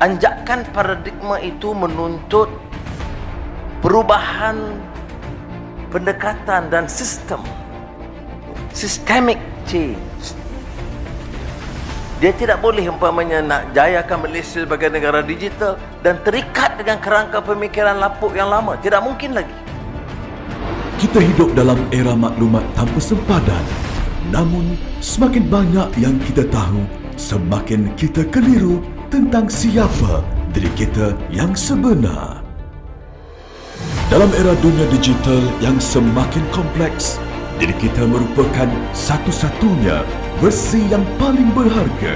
anjakan paradigma itu menuntut perubahan pendekatan dan sistem. Systemic change. Dia tidak boleh umpamanya nak jayakan Malaysia sebagai negara digital dan terikat dengan kerangka pemikiran lapuk yang lama. Tidak mungkin lagi. Kita hidup dalam era maklumat tanpa sempadan. Namun, semakin banyak yang kita tahu, semakin kita keliru tentang siapa diri kita yang sebenar. Dalam era dunia digital yang semakin kompleks, diri kita merupakan satu-satunya versi yang paling berharga.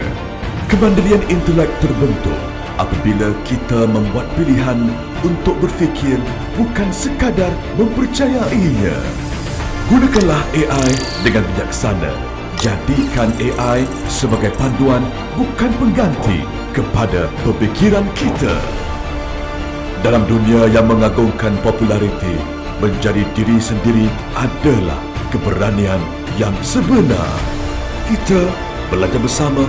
Kemandirian intelek terbentuk apabila kita membuat pilihan untuk berfikir bukan sekadar mempercayainya. Gunakanlah AI dengan bijaksana. Jadikan AI sebagai panduan bukan pengganti kepada pemikiran kita. Dalam dunia yang mengagungkan populariti, menjadi diri sendiri adalah keberanian yang sebenar. Kita belajar bersama,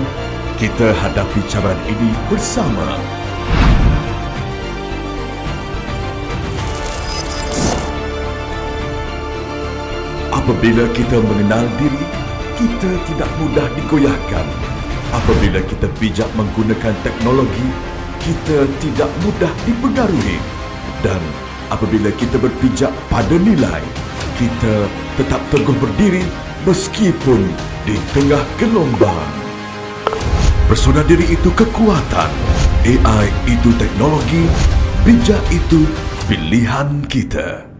kita hadapi cabaran ini bersama. Apabila kita mengenal diri, kita tidak mudah digoyahkan. Apabila kita bijak menggunakan teknologi, kita tidak mudah dipengaruhi. Dan apabila kita berpijak pada nilai, kita tetap teguh berdiri meskipun di tengah gelombang. Persona diri itu kekuatan, AI itu teknologi, bijak itu pilihan kita.